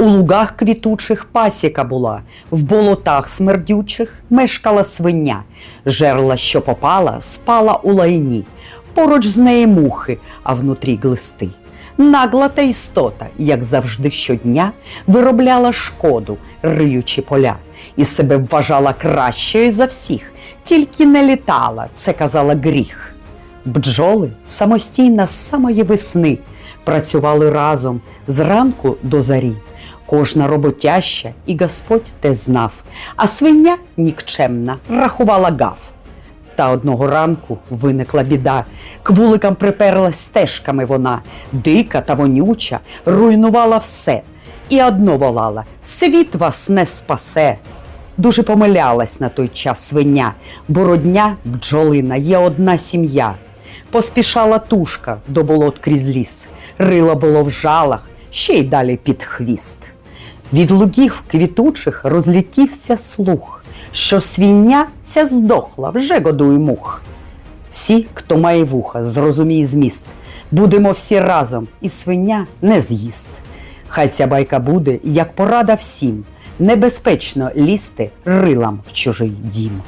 У лугах квітучих пасіка була, в болотах смердючих мешкала свиня, жерла, що попала, спала у лайні, поруч з неї мухи, а внутрі глисти. Нагла та істота, як завжди щодня, виробляла шкоду, риючи поля, і себе вважала кращою за всіх, тільки не літала, це казала гріх. Бджоли самостійно з самої весни працювали разом зранку до зарі. Кожна роботяща, і Господь те знав, а свиня нікчемна рахувала гав. Та одного ранку виникла біда. К вуликам приперлась стежками вона, дика та вонюча, руйнувала все. І одно волала світ вас не спасе. Дуже помилялась на той час свиня, бо родня бджолина є одна сім'я. Поспішала тушка до болот крізь ліс, рило було в жалах, ще й далі під хвіст. Від лугів квітучих розлітівся слух, що свиня ця здохла, вже годуй мух. Всі, хто має вуха, зрозуміє зміст. Будемо всі разом, і свиня не з'їсть. Хай ця байка буде, як порада всім, небезпечно лізти рилам в чужий дім.